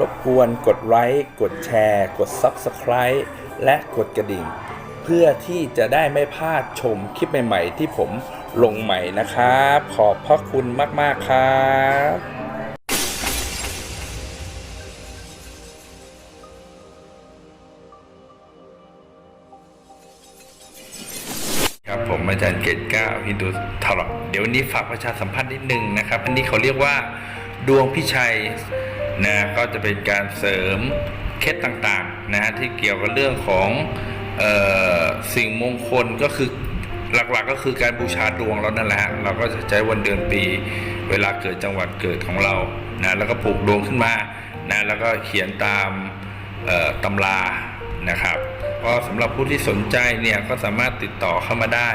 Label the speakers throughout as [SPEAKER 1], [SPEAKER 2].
[SPEAKER 1] รบกวนกดไลค์กดแชร์ กด Subscribe และกดกระดิ่ง เพื่อที่จะได้ไม่พลาดชมคลิปใหม่ ๆ ที่ผมลงใหม่นะครับ ขอบพระคุณมาก ๆ ครับครับผมอาจารย์เกตเก้าฮินดูทอร์เดี๋ยววันนี้ฝากประชาสัมพันธ์นิดนึงนะครับ อันนี้เขาเรียกว่า ดวงพิชัยนะก็จะเป็นการเสริมเคล็ดต่างๆนะฮะที่เกี่ยวกับเรื่องของออสิ่งมงคลก็คือหลักๆก็คือการบูชาดวงเรานั่นแหละ เราก็จะใช้วันเดือนปีเวลาเกิดจังหวัดเกิดของเรานะแล้วก็ปลูกดวงขึ้นมานะแล้วก็เขียนตามตำรานะครับ ก็สำหรับผู้ที่สนใจเนี่ยก็สามารถติดต่อเข้ามาได้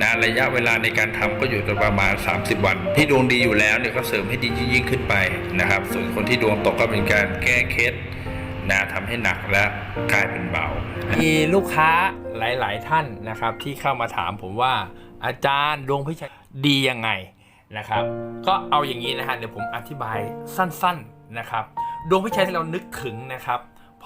[SPEAKER 1] นะระยะเวลาในการทำก็อยู่ประมาณ 30 วัน ที่ดวงดีอยู่แล้วเนี่ยก็เสริมให้ดียิ่งขึ้นไปนะครับ ส่วนคนที่ดวงตกก็เป็นการแก้เคล็ดนะทำให้หนักและกลายเป็นเบา
[SPEAKER 2] มีลูกค้าหลาย ๆ ท่านนะครับ ที่เข้ามาถามผมว่าอาจารย์ดวงพิชัยดียังไงนะครับ ก็เอาอย่างนี้นะฮะเดี๋ยวผมอธิบายสั้น ๆนะครับ ดวงพิชัยที่เรานึกถึงนะครับ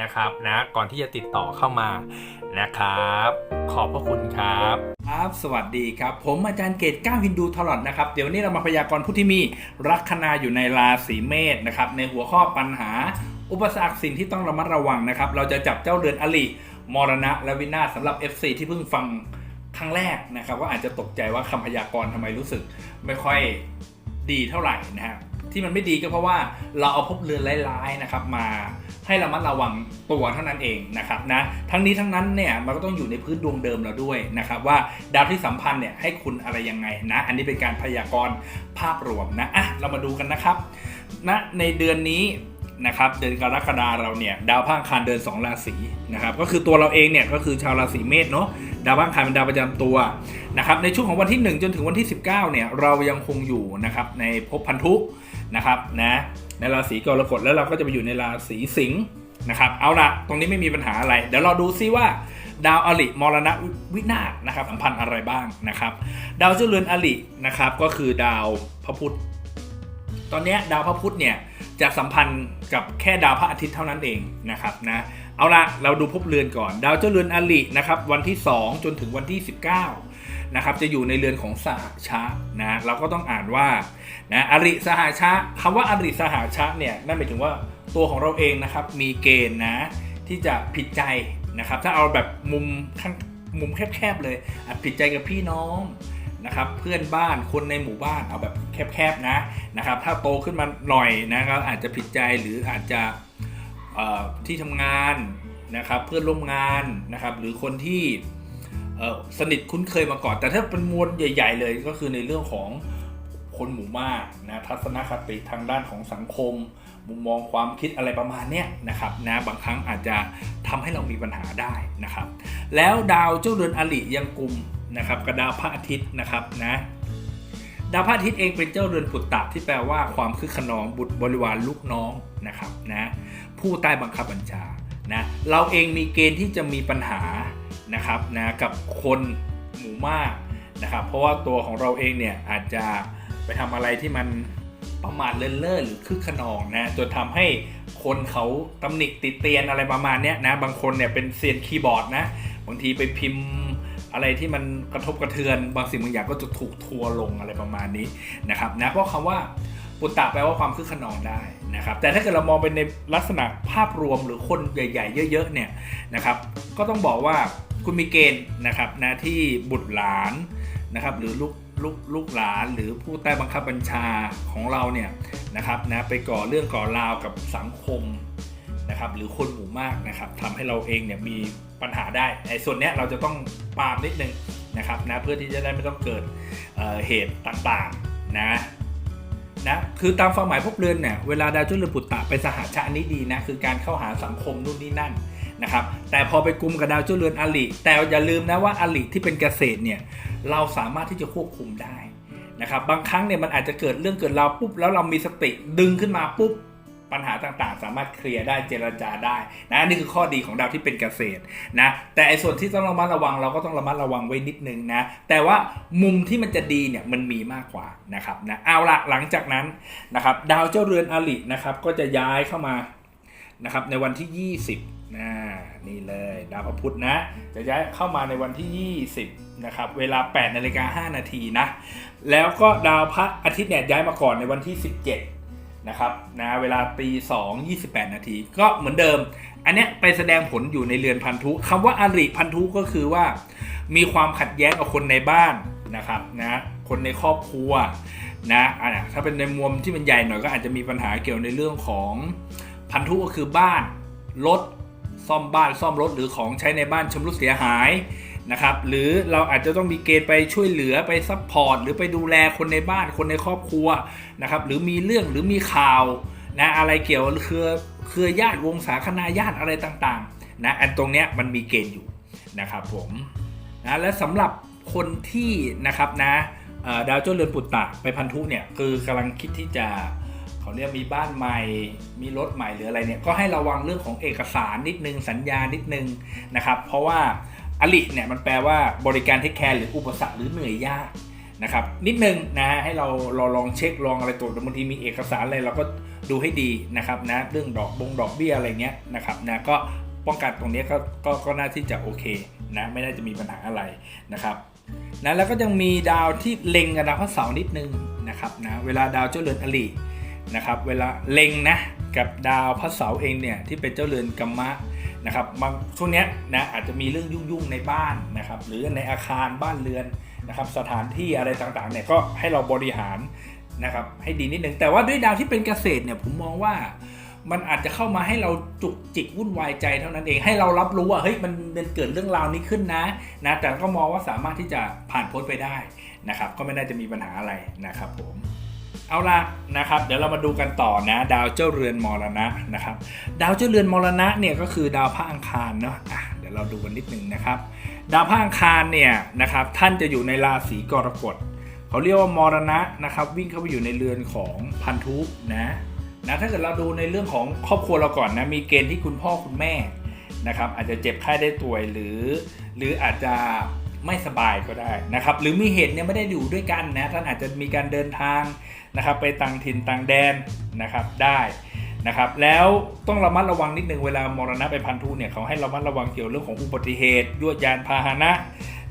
[SPEAKER 2] นะครับนะก่อนที่จะติดต่อเข้ามานะครับ ขอบพระคุณครับ
[SPEAKER 1] ครับสวัสดีครับ ผมอาจารย์เกตก้าวินดูทอรอดนะครับ เดี๋ยวนี้เรามาพยากรณ์ผู้ที่มีลัคนาอยู่ในราศีเมษนะครับ ในหัวข้อปัญหา อุปสรรคสิ่งที่ต้องระมัดระวังนะครับ เราจะจับเจ้าเรือนอลิมรณะและวินาศสำหรับ FC ที่เพิ่งฟังครั้งแรกนะครับว่าอาจจะตกใจว่าคำพยากรณ์ทำไมรู้สึก ไม่ค่อยดีเท่าไหร่นะฮะที่มันไม่ดีก็เพราะว่าเราเอาภพบเรือนร้ายๆนะครับมา ให้ระมัดระวังตัวเท่านั้นเองนะครับนะทั้งนี้ทั้งนั้นเนี่ยมันก็ต้องอยู่ในพื้นดวงเดิมเราด้วยนะครับว่าดาวที่สัมพันธ์เนี่ยให้คุณอะไรยังไงนะอันนี้เป็นการพยากรณ์ภาพรวมนะอะเรามาดูกันนะครับนะในเดือนนี้ นะครับเดือนกรกฎาเราเนี่ยดาวพังคารเดิน 2 ราศีนะครับก็คือตัวเราเองเนี่ยก็คือชาวราศีเมษเนาะดาวพังคารเป็นดาวประจำตัวนะครับในช่วงของวันที่ 1 จนถึงวันที่ 19เนี่ยเรายังคงอยู่นะครับในภพพันธุนะครับนะในราศีกรกฎแล้วเราก็จะไปอยู่ในราศีสิงห์นะครับเอาละตรงนี้ไม่มีปัญหาอะไร เดี๋ยวเราดูซิว่าดาวอลิมรณะวินาศนะครับสัมพันธ์อะไรบ้างนะครับดาวเจ้าเรือนอลินะครับก็คือดาวพระพุธตอนนี้ดาวพระพุธเนี่ย จะสัมพันธ์กับแค่ดาวพระอาทิตย์เท่านั้นเองนะครับนะเอาละเราดูภพเรือนก่อน ดาวเจ้าเรือนอลินะครับวันที่ 2 จนถึงวันที่ 19นะครับจะอยู่ในเรือนของสหชะนะเราก็ต้องอ่านว่านะอริสหชะคำว่าอริสหชะเนี่ยนั่นหมายถึงว่าตัวของเราเองนะครับมีเกณฑ์นะที่จะผิดใจนะครับถ้าเอาแบบมุมข้างมุมแคบๆเลยผิดใจกับพี่น้อง นะครับเพื่อนบ้านคนในหมู่บ้านเอาแบบแคบๆนะนะครับ ถ้าโตขึ้นมาหน่อยนะครับอาจจะผิดใจหรืออาจจะที่ทำงานนะครับเพื่อนร่วมงานนะครับ หรือคนที่สนิทคุ้นเคยมาก่อน แต่ถ้าเป็นมวลใหญ่ ๆ เลยก็คือในเรื่องของคนหมู่มากนะทัศนคติทางด้านของสังคม มุมมองความคิดอะไรประมาณเนี้ยนะครับนะบางครั้งอาจจะทำให้เรามีปัญหาได้นะครับ แล้วดาวเจ้าเรือนอลิยังกลุ่มนะครับกับดาวพระอาทิตย์นะครับนะดาวพระอาทิตย์เองเป็นเจ้าเรือนปุตตะที่แปลว่าความคึกขนองบุตรบริวารลูกน้องนะครับนะผู้ใต้บังคับบัญชานะเราเองมีเกณฑ์ที่จะมีปัญหานะครับนะกับคนหมู่มากนะครับเพราะว่าตัวของเราเองเนี่ยอาจจะไปทำอะไรที่มัน ประมาทเลินเล่อหรือคึกขนองนะจนทำให้คนเขาตำหนิติเตียนอะไรประมาณเนี้ยนะบางคนเนี่ยเป็นเซียนคีย์บอร์ดนะบางทีไปพิมพ์อะไรที่มันกระทบกระเทือน บางสิ่งบางอย่างก็จะถูกทัวลงอะไรประมาณนี้นะครับนะเพราะคำว่าปุตตะแปลว่าความคึกขนองได้นะครับแต่ถ้าเกิดเรามองเป็นในลักษณะภาพรวมหรือคนใหญ่ ๆ เยอะๆเนี่ยนะครับก็ต้องบอกว่าคุณมีเกณฑ์นะครับนะที่บุตรหลานนะครับหรือลูก ลูกลูกหลานหรือผู้ใต้บังคับบัญชาของเราเนี่ยนะครับนะไปก่อเรื่องก่อราวกับสังคมนะครับหรือคนหมู่มากนะครับทำให้เราเองเนี่ยมีปัญหาได้ไอ้ส่วนเนี้ยเราจะต้องปรามนิดนึงนะครับนะเพื่อที่จะได้ไม่ต้องเกิดเเหตุต่างๆนะนะคือตามความหมายพวกเรือนเนี่ยเวลาดาวจุลเรือนปุตตะเป็นสหชาตินี้ดีนะคือการเข้าหาสังคมนู่นนี่นั่นนะครับแต่พอไปกลุ่มกับดาวจุลเรือนอลิแต่อย่าลืมนะว่าอลิที่เป็นเกษตรเนี่ย เราสามารถที่จะควบคุมได้นะครับบางครั้งเนี่ยมันอาจจะเกิดเรื่องเกิดราวปุ๊บแล้วเรามีสติดึงขึ้นมาปุ๊บปัญหาต่างๆ สามารถเคลียร์ได้เจรจาได้นะนี่คือข้อดีของดาวที่เป็นเกษตรนะแต่ไอ้ส่วนที่ต้องระมัดระวังเราก็ต้องระมัดระวังไว้นิดนึงนะแต่ว่ามุมที่มันจะดีเนี่ยมันมีมากกว่านะครับนะเอาละหลังจากนั้นนะครับดาวเจ้าเรือนอลินะครับก็จะย้ายเข้ามานะครับในวันที่ 20นะนี่เลยดาวพระพุธนะ จะย้ายเข้ามาในวันที่ 20นะครับเวลา8นาฬิกา5นาทีนะ แล้วก็ดาวพระอาทิตย์เนี่ยย้ายมาก่อนในวันที่ 17นะครับนะเวลาตีสองยี่สิบแปดนาที ก็เหมือนเดิม อันเนี้ยไปแสดงผลอยู่ในเรือนพันธุคำว่าอริพันธุก็คือว่า มีความขัดแย้งกับคนในบ้านนะครับนะคนในครอบครัวนะอะถ้าเป็นในมุมที่มันใหญ่หน่อยก็อาจจะมีปัญหาเกี่ยวในเรื่องของพันธุก็คือบ้านรถ ซ่อมบ้านซ่อมรถหรือของใช้ในบ้านชำรุดเสียหายนะครับหรือเราอาจจะต้องมีเกณฑ์ไปช่วยเหลือไปซัพพอร์ตหรือไปดูแลคนในบ้านคนในครอบครัวนะครับหรือมีเรื่องหรือมีข่าวนะอะไรเกี่ยวเครือเครือญาติวงศาคณาญาติอะไรต่างๆนะอันตรงเนี้ยมันมีเกณฑ์อยู่นะครับผมนะและสำหรับคนที่นะครับนะดาวเจ้าเรือนปุตตะไปพันธุเนี่ยคือกำลังคิดที่จะ เขาเรียกมีบ้านใหม่ มีรถใหม่หรืออะไรเนี่ยก็ให้ระวังเรื่องของเอกสารนิดนึงสัญญานิดนึงนะครับ เพราะว่าอลิเนี่ยมันแปลว่าบริการเทคแคร์หรืออุปสรรคหรือเหนื่อยยากนะครับนิดนึงนะฮะให้เราเราลองเช็คลองอะไรตรวจบางทีมีเอกสารอะไรเราก็ดูให้ดีนะครับนะเรื่องดอกบงดอกเบี้ยอะไรเงี้ยนะครับนะก็ป้องกันตรงนี้ก็ก็ก็น่าที่จะโอเคนะไม่น่าจะมีปัญหาอะไรนะครับนะแล้วก็ยังมีดาวที่เล็งกับดาวพระเสาร์นิดนึงนะครับนะเวลาดาวเจ้าเรือนอลิ นะครับเวลาเล็งนะกับดาวพระเสาร์เองเนี่ยที่เป็นเจ้าเรือนกัมมะนะครับบางช่วงเนี้ยนะอาจจะมีเรื่องยุ่งๆในบ้านนะครับหรือในอาคารบ้านเรือนนะครับสถานที่อะไรต่างๆเนี่ยก็ให้เราบริหารนะครับให้ดีนิดหนึ่งแต่ว่าด้วยดาวที่เป็นเกษตรเนี่ยผมมองว่ามันอาจจะเข้ามาให้เราจุกจิกวุ่นวายใจเท่านั้นเองให้เรารับรู้ว่าเฮ้ยมันมันเกิดเรื่องราวนี้ขึ้นนะนะแต่ก็มองว่าสามารถที่จะผ่านพ้นไปได้นะครับก็ไม่น่าจะมีปัญหาอะไรนะครับผม เอาละนะครับเดี๋ยวเรามาดูกันต่อนะ ดาวเจ้าเรือนมรณะนะครับ ดาวเจ้าเรือนมรณะเนี่ยก็คือดาวพระอังคารเนาะอะเดี๋ยวเราดูกันนิดนึงนะครับ ดาวพระอังคารเนี่ยนะครับท่านจะอยู่ในราศีกรกฎเขาเรียกว่ามรณะนะครับ วิ่งเข้าไปอยู่ในเรือนของพันธุนะนะถ้าเกิดเราดูในเรื่องของครอบครัวเราก่อนนะมีเกณฑ์ที่คุณพ่อคุณแม่นะครับ อาจจะเจ็บไข้ได้ป่วยหรือ หรืออาจจะไม่สบายก็ได้นะครับ หรือมีเหตุเนี่ยไม่ได้อยู่ด้วยกันนะท่านอาจจะมีการเดินทาง นะครับไปต่างถิ่นต่างแดนนะครับได้นะครับแล้วต้องระมัดระวังนิดนึงเวลามรณะไปพันธุเนี่ยเขาให้ระมัดระวังเกี่ยวเรื่องของอุบัติเหตุยวดยานพาหนะ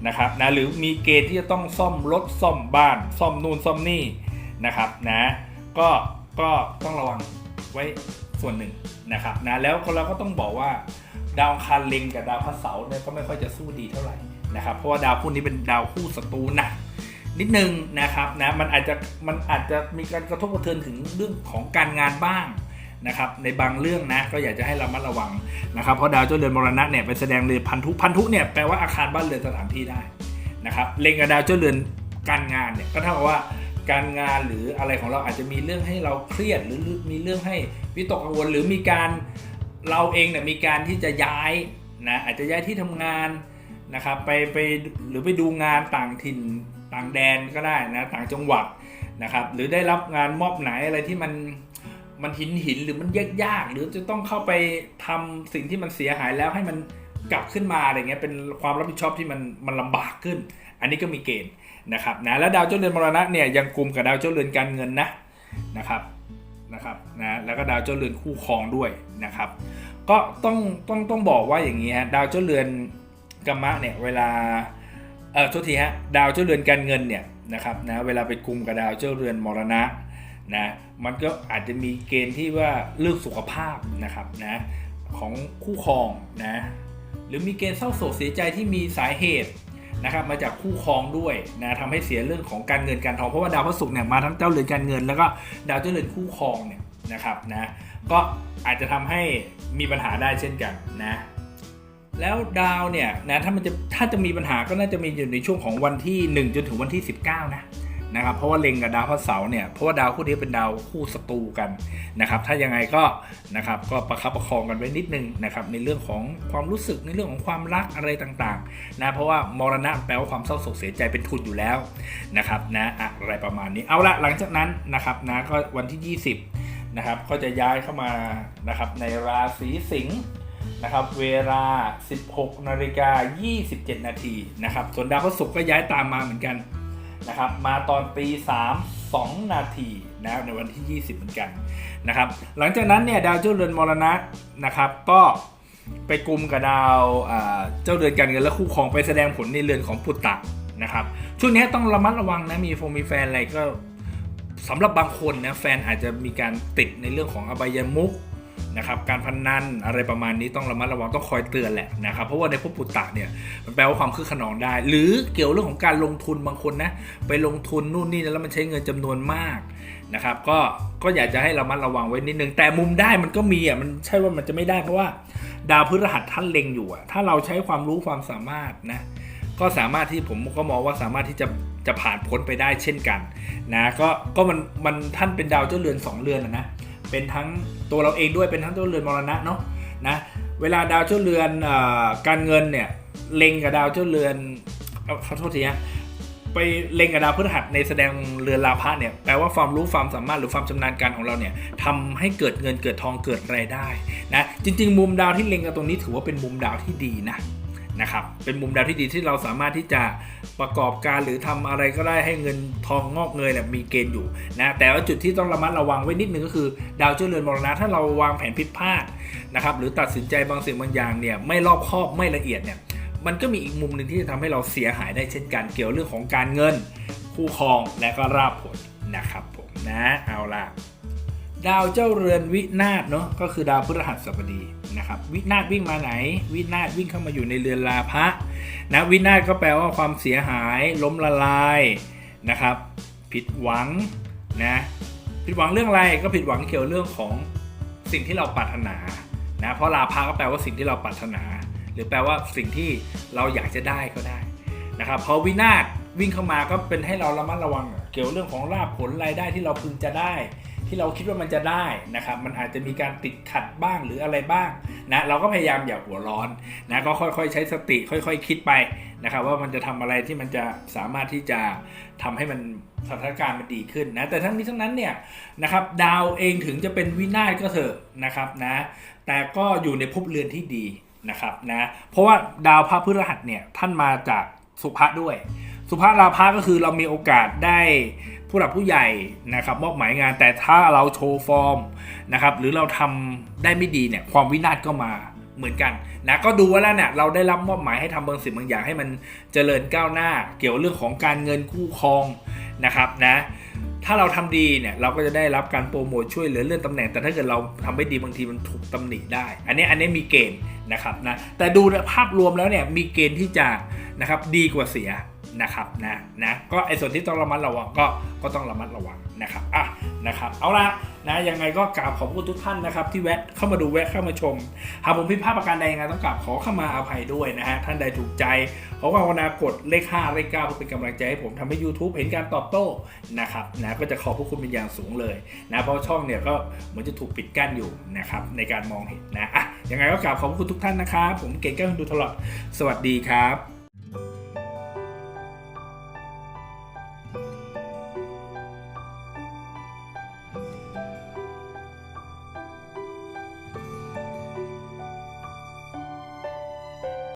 [SPEAKER 1] นะครับนะหรือมีเกณฑ์ที่จะต้องซ่อมรถซ่อมบ้าน ซ่อมนู่นซ่อมนี่นะครับนะก็ก็ต้องระวังไว้ส่วนหนึ่งนะครับนะแล้วเราก็ต้องบอกว่าดาวคารเล็งกับดาวพระเสาร์เนี่ยก็ไม่ค่อยจะสู้ดีเท่าไหร่นะครับเพราะว่าดาวคู่นี้เป็นดาวคู่ศัตรูหนัก นิดนึงนะครับนะมันอาจจะมันอาจจะมีการกระทบกระเทือนถึงเรื่องของการงานบ้างนะครับในบางเรื่องนะก็อยากจะให้เรามัดระวังนะครับเพราะดาวเจ้าเรือนมรณะเนี่ยไปแสดงเรือนพันธุพันธุเนี่ยแปลว่าอาคารบ้านเรือนสถานที่ได้นะครับเล็งกับดาวเจ้าเรือนการงานเนี่ยก็เท่ากับว่าการงานหรืออะไรของเราอาจจะมีเรื่องให้เราเครียดหรือมีเรื่องให้วิตกกังวลหรือมีการเราเองเนี่ยมีการที่จะย้ายนะอาจจะย้ายที่ทำงานนะครับไปไปหรือไปดูงานต่างถิ่น ต่างแดนก็ได้นะต่างจังหวัดนะครับหรือได้รับงานมอบหมายอะไรที่มันมันหินหินหรือมันยากยากๆหรือจะต้องเข้าไปทำสิ่งที่มันเสียหายแล้วให้มันกลับขึ้นมาอะไรเงี้ยเป็นความรับผิดชอบที่มันมันลำบากขึ้น อันนี้ก็มีเกณฑ์นะครับนะแล้วดาวเจ้าเรือนมรณะเนี่ยยังกลุ่มกับดาวเจ้าเรือนการเงินนะนะครับนะครับนะแล้วก็ดาวเจ้าเรือนคู่ครองด้วยนะครับ ก็ต้องต้องต้องบอกว่าอย่างนี้ฮะดาวเจ้าเรือนกัมมะเนี่ยเวลา เออโทษทีฮะดาวเจ้าเรือนการเงินเนี่ยนะครับนะเวลาไปกลุ่มกับดาวเจ้าเรือนมรณะนะมันก็อาจจะมีเกณฑ์ที่ว่าเรื่องสุขภาพนะครับนะของคู่ครองนะหรือมีเกณฑ์เศร้าโศกเสียใจที่มีสาเหตุนะครับมาจากคู่ครองด้วยนะทำให้เสียเรื่องของการเงินการทองเพราะว่าดาวพฤหัสเนี่ยมาทั้งเจ้าเรือนการเงิน แล้วก็ดาวเจ้าเรือนคู่ครองเนี่ยนะครับนะก็อาจจะทำให้มีปัญหาได้เช่นกันนะ แล้วดาวเนี่ยนะถ้ามันจะถ้าจะมีปัญหาก็น่าจะมีอยู่ในช่วงของวันที่ 1 จนถึงวันที่ 19 นะนะครับเพราะว่าเล็งกับดาวพฤหัสเสาร์เนี่ยเพราะว่าดาวคู่นี้เป็นดาวคู่ศัตรูกันนะครับถ้ายังไงก็นะครับก็ประคับประคองกันไว้นิดนึงนะครับในเรื่องของความรู้สึกในเรื่องของความรักอะไรต่างๆนะเพราะว่ามรณะแปลว่าความเศร้าโศกเสียใจเป็นทุนอยู่แล้วนะครับนะอะไรประมาณนี้เอาละหลังจากนั้นนะครับนะก็วันที่ 20นะครับก็จะย้ายเข้ามานะครับในราศีสิงห์ นะครับเวลา 16นาฬิกา27 นาทีนะครับส่วนดาวพฤหัสก็ย้ายตามมาเหมือนกันนะครับมาตอนตี3 2 นาทีนะในวันที่ 20 เหมือนกันนะครับหลังจากนั้นเนี่ยดาวเจ้าเรือนมรณะนะครับก็ไปกลุ่มกับดาวเจ้าเรือนการเงินและคู่ครองไปแสดงผลในเรือนของปุตตะนะครับช่วงนี้ต้องระมัดระวังนะมีโฟมีแฟนอะไรก็สำหรับบางคนนะแฟนอาจจะมีการติดในเรื่องของอบายมุข นะครับการพนนันอะไรประมาณนี้ต้องระมัดระวังต้องคอยเตือนแหละนะครับเพราะว่าในพวกปุตตะเนี่ยมันแปลว่าความคึกขนองได้ หรือเกี่ยวเรื่องของการลงทุนบางคนนะไปลงทุนนู่นนี่แล้วมันใช้เงินจำนวนมากนะครับก็ก็อยากจะให้ระมัดระวังไว้นิดนึงแต่มุมได้มันก็มีอะมันใช่ว่ามันจะไม่ได้เพราะว่า ดาวพฤหัสท่านเล็งอยู่อะถ้าเราใช้ความรู้ความสามารถนะก็สามารถที่ผมก็มองว่าสามารถที่จะจะผ่านพ้นไปได้เช่นกันนะก็ก็มันมันท่านเป็นดาวเจ้าเรือนสองเรือนอะนะ เป็นทั้งตัวเราเองด้วยเป็นทั้งเจ้าเรือนมรณะเนาะนะเวลาดาวเจ้าเรือนอการเงินเนี่ยเล็งกับดาวเจ้าเรือนเอาขอโทษทีฮะไปเล็งกับดาวพฤหัสในแสดงเรือนลาภะเนี่ยแปลว่าความรู้ความสามารถหรือความชำนาญการของเราเนี่ยทำให้เกิดเงินเกิดทองเกิดรายได้นะจริง ๆ มุมดาวที่เล็งกับตรงนี้ถือว่าเป็นมุมดาวที่ดีนะ นะครับ เป็นมุมดาวที่ดีที่เราสามารถที่จะประกอบการหรือทำอะไรก็ได้ให้เงินทองงอกเงยเนี่ยมีเกณฑ์อยู่นะแต่ว่าจุดที่ต้องระมัดระวังไว้นิดนึงก็คือ ดาวเจ้าเรือนมรณะถ้าเราวางแผนผิดพลาดนะครับหรือตัดสินใจบางสิ่งบางอย่างเนี่ยไม่รอบคอบไม่ละเอียดเนี่ยมันก็มีอีกมุมหนึ่งที่จะทำให้เราเสียหายได้เช่นกันเกี่ยวเรื่องของการเงิน คู่ครองและก็ราบผลนะครับผมนะเอาล่ะดาวเจ้าเรือนวินาศเนาะก็คือดาวพฤหัสบดี นะครับวินาศวิ่งมาไหน วินาศวิ่งเข้ามาอยู่ในเรือนลาภะนะวินาศก็แปลว่าความเสียหายล้มละลายนะครับ ผิดหวังนะผิดหวังเรื่องอะไรก็ผิดหวังเกี่ยวเรื่องของสิ่งที่เราปรารถนานะเพราะลาภะก็แปลว่าสิ่งที่เราปรารถนา หรือแปลว่าสิ่งที่เราอยากจะได้ก็ได้นะครับพอวินาศวิ่งเข้ามาก็เป็นให้เราระมัดระวัง เกี่ยวเรื่องของลาภผลรายได้ที่เราพึงจะได้ ที่เราคิดว่ามันจะได้นะครับ มันอาจจะมีการติดขัดบ้างหรืออะไรบ้างนะเราก็พยายามอย่าหัวร้อนนะก็ค่อยๆ ใช้สติค่อยๆคิดไปนะครับ ว่ามันจะทำอะไรที่มันจะสามารถที่จะทำให้มันสถานการณ์มันดีขึ้นนะแต่ทั้งนี้ทั้งนั้นเนี่ยนะครับดาวเองถึงจะเป็นวินาศก็เถอะนะครับนะแต่ก็อยู่ในภพเรือนที่ดีนะครับนะเพราะว่าดาวพระพฤหัสเนี่ยท่านมาจากสุภะด้วย สุภาลาภะก็คือเรามีโอกาสได้ ผู้หลักผู้ใหญ่นะครับมอบหมายงานแต่ถ้าเราโชว์ฟอร์มนะครับหรือเราทำได้ไม่ดีเนี่ยความวินาศก็มาเหมือนกันนะก็ดูว่าแล้วเนี่ยเราได้รับมอบหมายให้ทำบางสิ่งบางอย่างให้มันเจริญก้าวหน้า เกี่ยวเรื่องของการเงินคู่ครองนะครับนะถ้าเราทำดีเนี่ยเราก็จะได้รับการโปรโมทช่วยเหลือเลื่อนตำแหน่ง แต่ถ้าเกิดเราทำไม่ดีบางทีมันถูกตำหนิได้ อันนี้อันนี้มีเกณฑ์นะครับนะแต่ดูภาพรวมแล้วเนี่ยมีเกณฑ์ที่จะนะครับดีกว่าเสีย นะครับนะนะก็ไอ้ส่วนที่ต้องระมัดระวังก็ก็ต้องระมัดระวังนะครับอะนะครับเอาละนะยังไงก็กราบขอบคุณทุกท่านนะครับ ที่แวะเข้ามาดูแวะเข้ามาชม หากผมผิดพลาดประการใดยังไงต้องกราบขอเข้ามาอภัยด้วยนะฮะท่านใดถูกใจขอความกรุณากดเลข5เลข9เพื่อเป็นกำลังใจให้ผมทำให้ YouTube เห็นการตอบโต้นะครับนะก็จะขอบพระคุณเป็นอย่างสูงเลยนะเพราะช่องเนี่ยก็เหมือนจะถูกปิดกั้นอยู่นะครับในการมองเห็นนะอะยังไงก็กราบขอบคุณทุกท่านนะครับผมเก่งแก้วดูตลอดสวัสดีครับ